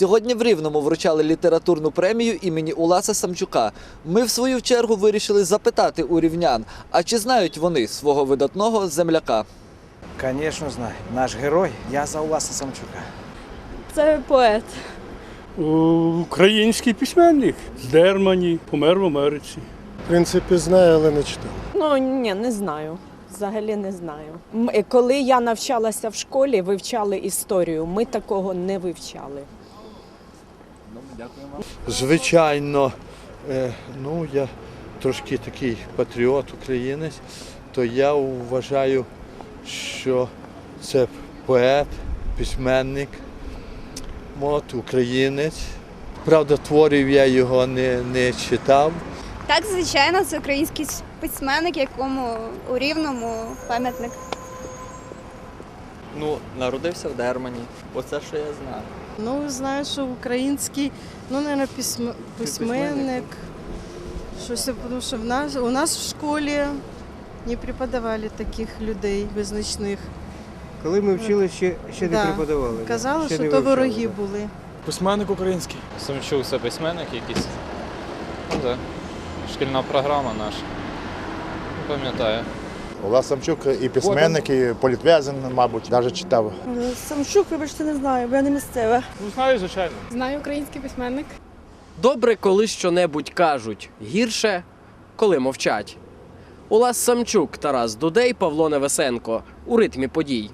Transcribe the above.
Сьогодні в Рівному вручали літературну премію імені Уласа Самчука. Ми, в свою чергу, вирішили запитати у рівнян, а чи знають вони свого видатного земляка. Звісно, знаю. Наш герой я за Уласа Самчука. Це поет. Український письменник з Дермані, помер в Америці. В принципі, знаю, але не читав. Ну ні, не знаю. Взагалі не знаю. Е, Коли я навчалася в школі, вивчали історію. Ми такого не вивчали. Звичайно, е, ну я трошки такий патріот, українець, то я вважаю, що це поет, письменник, от, українець. Правда, творів я його не, не читав. Так, звичайно, це український письменник, якому у рівному пам'ятник. Ну, народився в Дермані. Оце що я знаю. Ну, знаю, що український, ну, мабуть, письм... письменник. Щось, тому що в нас, у нас в школі не преподавали таких людей визначних. Коли ми вчили, ще, ще Да. не преподавали. Казали, Ще що то вивчали, вороги да. були. Письменник український. Самчук це письменник якийсь. Ну, да. Шкільна програма наша. Не Пам'ятаю. Олег Самчук і письменник, і політв'язень, мабуть, навіть читав. Самчук, вибачте, не знаю, бо я не місцева. Ну, знаю, звичайно. Знаю український письменник. Добре, коли щонебудь кажуть, гірше, коли мовчать. Улас Самчук, Тарас Дудей, Павло Невесенко у ритмі подій.